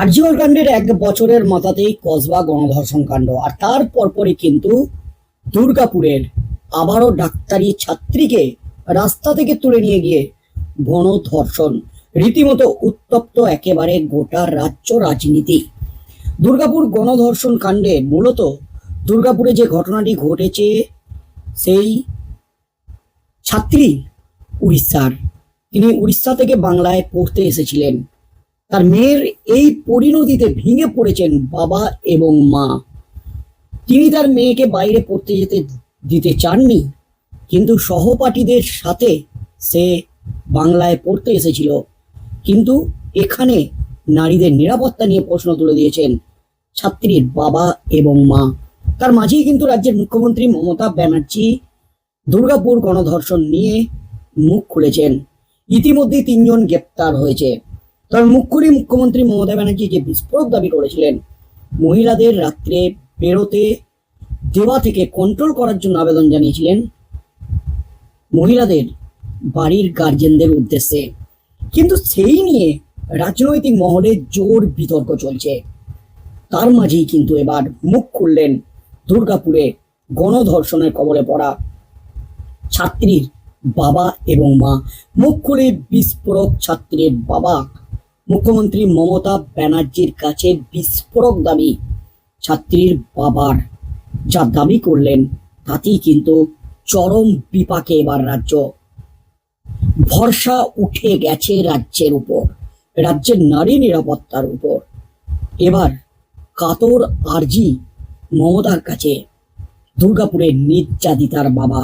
আর্যিকর কাণ্ডের এক বছরের মাথাতেই কসবা গণধর্ষণ কাণ্ড। আর তার পরপরই কিন্তু দুর্গাপুরের আবারও ডাক্তারি ছাত্রীকে রাস্তা থেকে তুলে নিয়ে গিয়ে গণধর্ষণ। রীতিমতো উত্তপ্ত একেবারে গোটা রাজ্য রাজনীতি। দুর্গাপুর গণধর্ষণ কাণ্ডে মূলত দুর্গাপুরে যে ঘটনাটি ঘটেছে, সেই ছাত্রী উড়িষ্যার। তিনি উড়িষ্যা থেকে বাংলায় পড়তে এসেছিলেন। তার মেয়ের এই পরিণতিতে ভেঙে পড়েছেন বাবা এবং মা। তিনি তার মেয়েকে বাইরে পড়তে যেতে দিতে চাননি, কিন্তু সহপাঠীদের সাথে সে বাংলায় পড়তে এসেছিল। কিন্তু এখানে নারীদের নিরাপত্তা নিয়ে প্রশ্ন তুলে দিয়েছেন ছাত্রীর বাবা এবং মা। তার মাঝেই কিন্তু রাজ্যের মুখ্যমন্ত্রী মমতা ব্যানার্জি দুর্গাপুর গণধর্ষণ নিয়ে মুখ খুলেছেন। ইতিমধ্যে তিনজন গ্রেপ্তার হয়েছে। তবে মুখ্যমন্ত্রী মুখ্যমন্ত্রী মমতা ব্যানার্জি যে বিস্ফোরক দাবি করেছিলেন, মহিলাদের রাত্রে বেরোতে, দেওয়া থেকে কন্ট্রোল করার জন্য আবেদন জানিয়েছিলেন মহিলাদের বাড়ির গার্জেনদের উদ্দেশ্যে। কিন্তু সেই নিয়ে রাজনৈতিক মহলে জোর বিতর্ক চলছে। তার মাঝেই কিন্তু এবার মুখ খুললেন দুর্গাপুরে গণধর্ষণের কবলে পড়া ছাত্রীর বাবা এবং মা। মুখ খুলে বিস্ফোরক ছাত্রীর বাবা মুখ্যমন্ত্রী মমতা ব্যানার্জির কাছে বিস্ফোরক দাবি ছাত্রীর বাবার। যা দাবি করলেন, তাতেই কিন্তু চরম বিপাকে এবার রাজ্য। ভরসা উঠে গেছে রাজ্যের উপর, রাজ্যের নারী নিরাপত্তার উপর। এবার কাতর আরজি মমতার কাছে দুর্গাপুরের নির্যাতিতার বাবা।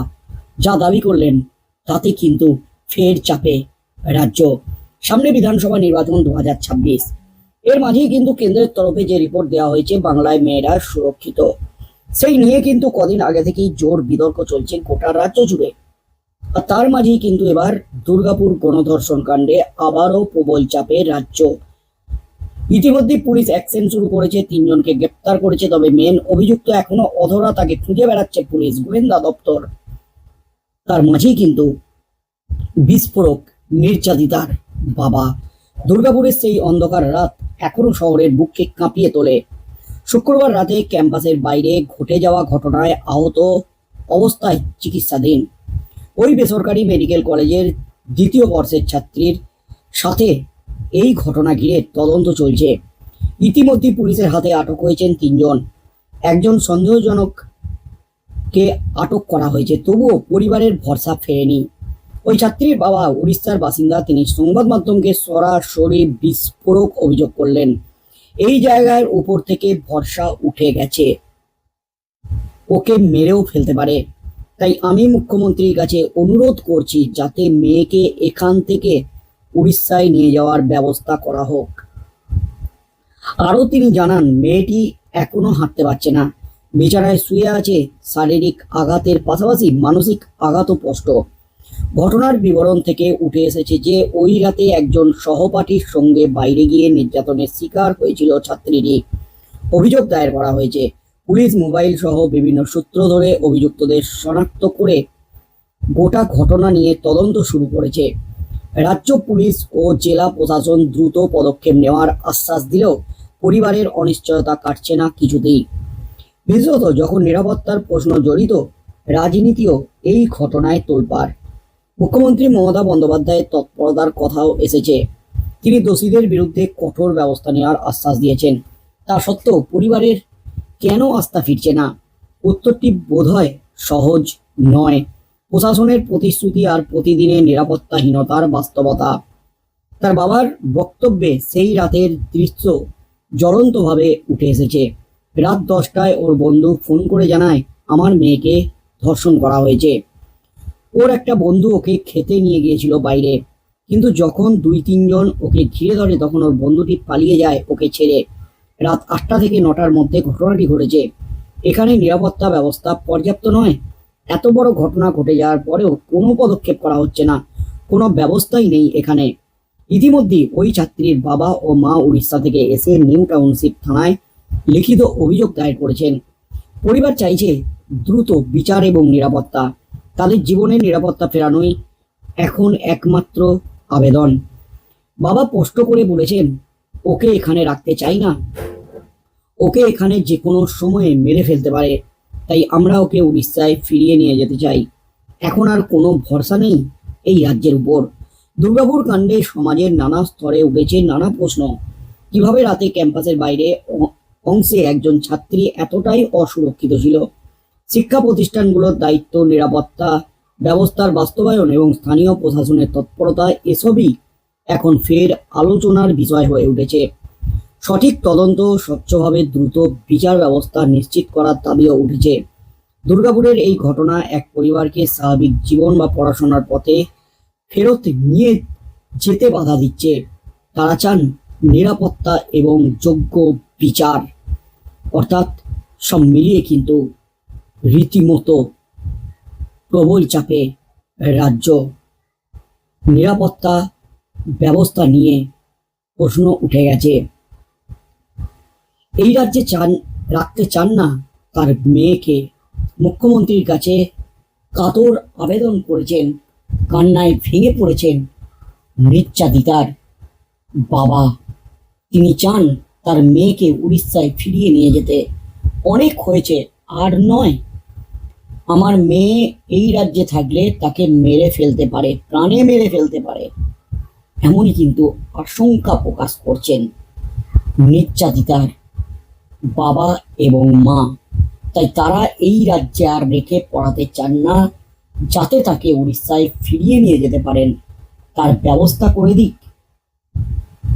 যা দাবি করলেন, তাতে কিন্তু ফের চাপে রাজ্য সামনে বিধানসভা নির্বাচন দু হাজার ছাব্বিশ। এর মাঝেই কিন্তু কেন্দ্রের তরফে যে রিপোর্ট দেওয়া হয়েছে, বাংলায় মেয়েরা সুরক্ষিত। সেই নিয়ে কিন্তু কদিন আগে থেকেই জোর বিতর্ক চলছে গোটা রাজ্য জুড়ে। আর তার মাঝেই কিন্তু এবার দুর্গাপুর গণধর্ষণ কাণ্ডে আবারও প্রবল চাপে রাজ্য। ইতিমধ্যে পুলিশ অ্যাকশন শুরু করেছে, তিনজনকে গ্রেপ্তার করেছে, তবে মেন অভিযুক্ত এখনও অধরা তাকে খুঁজে বেড়াচ্ছে পুলিশ, গোয়েন্দা দপ্তর। তার মাঝেই কিন্তু বিস্ফোরক নির্যাতিতার বাবা। দুর্গাপুরের সেই অন্ধকার রাত এখনও শহরের বুককে কাঁপিয়ে তোলে। শুক্রবার রাতে ক্যাম্পাসের বাইরে ঘটে যাওয়া ঘটনায় আহত অবস্থায় চিকিৎসাধীন। ওই বেসরকারি মেডিকেল কলেজের দ্বিতীয় বর্ষের ছাত্রীর সাথে এই ঘটনা ঘিরে তদন্ত চলছে। ইতিমধ্যে পুলিশের হাতে আটক হয়েছেন তিনজন। একজন সন্দেহজনক কে আটক করা হয়েছে, তবুও পরিবারের ভরসা ফেরেনি। ওই ছাত্রীর বাবা উড়িষ্যার বাসিন্দা। তিনি সংবাদ মাধ্যমকে সরাসরি বিস্ফোরক অভিযোগ করলেন। এই জায়গার উপর থেকে ভরসা উঠে গেছে। ওকে মেরেও ফেলতে পারে। তাই আমি মুখ্যমন্ত্রীর কাছে অনুরোধ করছি, যাতে মেয়েকে এখান থেকে উড়িষ্যায় নিয়ে যাওয়ার ব্যবস্থা করা হোক। আরও তিনি জানান, মেয়েটি এখনও হাঁটতে পারছে না। বিছানায় শুয়ে আছে শারীরিক আঘাতের পাশাপাশি মানসিক আঘাতও স্পষ্ট। ঘটনার বিবরণ থেকে উঠে এসেছে যে ওই রাতে একজন সহপাঠীর সঙ্গে বাইরে গিয়ে নির্যাতনের শিকার হয়েছিল ছাত্রীটি। অভিযোগ দায়ের করা হয়েছে। পুলিশ মোবাইল সহ বিভিন্ন সূত্র ধরে অভিযুক্তদের শনাক্ত করে গোটা ঘটনা নিয়ে তদন্ত শুরু করেছে। রাজ্য পুলিশ ও জেলা প্রশাসন দ্রুত পদক্ষেপ নেওয়ার আশ্বাস দিলেও পরিবারের অনিশ্চয়তা কাটছে না কিছুতেই। বিশেষত যখন নিরাপত্তার প্রশ্ন জড়িত, রাজনীতিও এই ঘটনায় তোলপাড়। মুখ্যমন্ত্রী মমতা বন্দ্যোপাধ্যায়ের তৎপরতার কথাও এসেছে। তিনি দোষীদের বিরুদ্ধে কঠোর ব্যবস্থা নেওয়ার আশ্বাস দিয়েছেন। তা সত্ত্বেও পরিবারের কেন আস্থা ফিরছে না? উত্তরটি বোধহয় সহজ নয়। প্রশাসনের প্রতিশ্রুতি আর প্রতিদিনের নিরাপত্তাহীনতার বাস্তবতা। তার বাবার বক্তব্যে সেই রাতের দৃশ্য জ্বলন্তভাবে উঠে এসেছে। রাত দশটায় ওর বন্ধু ফোন করে জানায়, আমার মেয়েকে ধর্ষণ করা হয়েছে। ওর একটা বন্ধু ওকে খেতে নিয়ে গিয়েছিল বাইরে। কিন্তু যখন দুই তিনজন ওকে ঘিরে ধরে, তখন ওর বন্ধুটি পালিয়ে যায় ওকে ছেড়ে। রাত আটটা থেকে নটার মধ্যে ঘটনাটি ঘটেছে। এখানে নিরাপত্তা ব্যবস্থা পর্যাপ্ত নয়। এত বড় ঘটনা ঘটে যাওয়ার পরেও কোনো পদক্ষেপ করা হচ্ছে না। কোনো ব্যবস্থাই নেই এখানে। ইতিমধ্যে ওই ছাত্রীর বাবা ও মা উড়িষ্যা থেকে এসে নিউ টাউনশিপ থানায় লিখিত অভিযোগ দায়ের করেছেন। পরিবার চাইছে দ্রুত বিচার এবং নিরাপত্তা। তাদের জীবনের নিরাপত্তা ফেরানোই এখন একমাত্র আবেদন। বাবা স্পষ্ট করে বলেছেন, ওকে এখানে রাখতে চাই না। ওকে এখানে যে কোনো সময়ে মেরে ফেলতে পারে। তাই আমরা ওকে উড়িষ্যায় ফিরিয়ে নিয়ে যেতে চাই। এখন আর কোনো ভরসা নেই এই রাজ্যের উপর। দুর্গাপুর কাণ্ডে সমাজের নানা স্তরে উঠেছে নানা প্রশ্ন। কীভাবে রাতে ক্যাম্পাসের বাইরে অংশে একজন ছাত্রী এতটাই অসুরক্ষিত ছিল? শিক্ষা প্রতিষ্ঠানগুলোর দায়িত্ব, নিরাপত্তা, ব্যবস্থার বাস্তবায়ন এবং স্থানীয় প্রশাসনের তৎপরতা, এসবই এখন ফের আলোচনার বিষয় হয়ে উঠেছে। সঠিক তদন্ত স্বচ্ছভাবে দ্রুত বিচার ব্যবস্থা নিশ্চিত করার দাবিও উঠেছে। দুর্গাপুরের এই ঘটনা এক পরিবারকে স্বাভাবিক জীবন বা পড়াশোনার পথে ফেরত নিয়ে যেতে বাধা দিচ্ছে। তারা চান নিরাপত্তা এবং যোগ্য বিচার। অর্থাৎ সব মিলিয়ে কিন্তু রীতিমতো প্রবল চাপে রাজ্য নিরাপত্তা ব্যবস্থা নিয়ে প্রশ্ন উঠে গেছে। এই রাজ্যে চান, রাখতে চান না তার মেয়েকে। মুখ্যমন্ত্রীর কাছে কাতর আবেদন করেছেন, কান্নায় ভেঙে পড়েছেন নির্যাতিতার বাবা। তিনি চান তার মেয়েকে উড়িষ্যায় ফিরিয়ে নিয়ে যেতে। অনেক হয়েছে, আর নয় আমার মেয়ে এই রাজ্যে থাকলে তাকে মেরে ফেলতে পারে, প্রাণে মেরে ফেলতে পারে। এমনই কিন্তু আশঙ্কা প্রকাশ করছেন নির্যাতিতার বাবা এবং মা। তাই তারা এই রাজ্যে আর রেখে পড়াতে চান না, যাতে তাকে উড়িষ্যায় ফিরিয়ে নিয়ে যেতে পারেন। তার ব্যবস্থা করে দিক।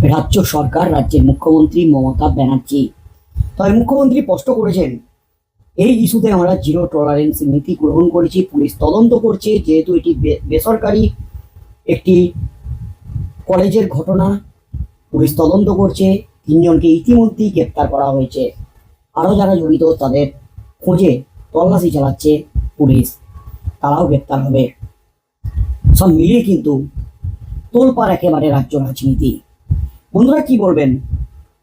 রাজ্য সরকার, রাজ্যের মুখ্যমন্ত্রী মমতা ব্যানার্জি। তবে মুখ্যমন্ত্রী স্পষ্ট করেছেন এই ইস্যুতে আমরা জিরো টলারেন্স নীতি গ্রহণ করেছি, পুলিশ তদন্ত করছে, যেহেতু এটি বেসরকারি একটি কলেজের ঘটনা, পুলিশ তদন্ত করছে, তিনজনকে ইতিমধ্যেই গ্রেপ্তার করা হয়েছে। আরও যারা জড়িত তাদের খোঁজে তল্লাশি চালাচ্ছে পুলিশ, তারাও গ্রেপ্তার হবে। সব মিলিয়ে কিন্তু তোলপাড় একেবারে রাজ্য রাজনীতি। বন্ধুরা কি বলবেন?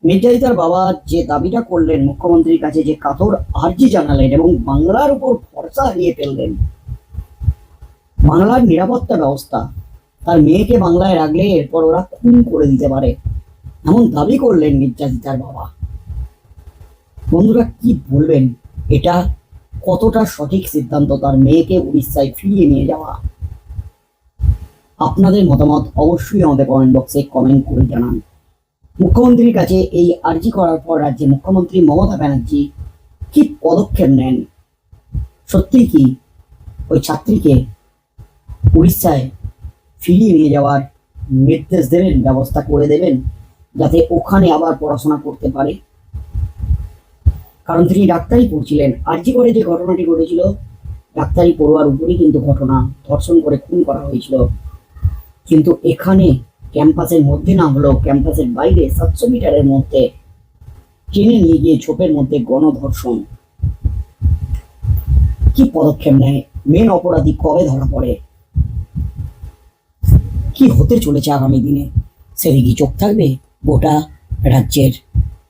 নির্যাতিতার বাবা যে দাবিটা করলেন, মুখ্যমন্ত্রীর কাছে যে কাতর আর্জি জানালেন এবং বাংলার উপর ভরসা হারিয়ে ফেললেন, বাংলার নিরাপত্তা ব্যবস্থা, তার মেয়েকে বাংলায় রাখলে এরপর ওরা খুন করে দিতে পারে, এমন দাবি করলেন নির্যাতিতার বাবা। বন্ধুরা, কি বলবেন? এটা কতটা সঠিক সিদ্ধান্ত তার মেয়েকে উড়িষ্যায় ফিরিয়ে নিয়ে যাওয়া? আপনাদের মতামত অবশ্যই আমাদের কমেন্ট বক্সে কমেন্ট করে জানান। মুখ্যমন্ত্রীর কাছে এই আর্জি করার পর রাজ্যের মুখ্যমন্ত্রী মমতা ব্যানার্জি কি পদক্ষেপ নেন? সত্যি কি ওই ছাত্রীকে উড়িষ্যায় ফিরিয়ে নিয়ে যাওয়ার নির্দেশ দেবেন, ব্যবস্থা করে দেবেন, যাতে ওখানে আবার পড়াশোনা করতে পারে? কারণ তিনি ডাক্তারি পড়ছিলেন। আর্জি করে যে ঘটনাটি ঘটেছিল, ডাক্তারি পড়ুয়ার উপরেই কিন্তু ঘটনা ধর্ষণ করে খুন করা হয়েছিল। কিন্তু এখানে ক্যাম্পাসের মধ্যে না হলেও ক্যাম্পাসের বাইরে সাতশো মিটারের মধ্যে টেনে নিয়ে গিয়ে ছোপের মধ্যে গণধর্ষণ। কি পদক্ষেপ নেয়? মেন অপরাধী কবে ধরা পড়ে? কি হতে চলেছে আগামী দিনে? সেদিকে চোখ থাকবে গোটা রাজ্যের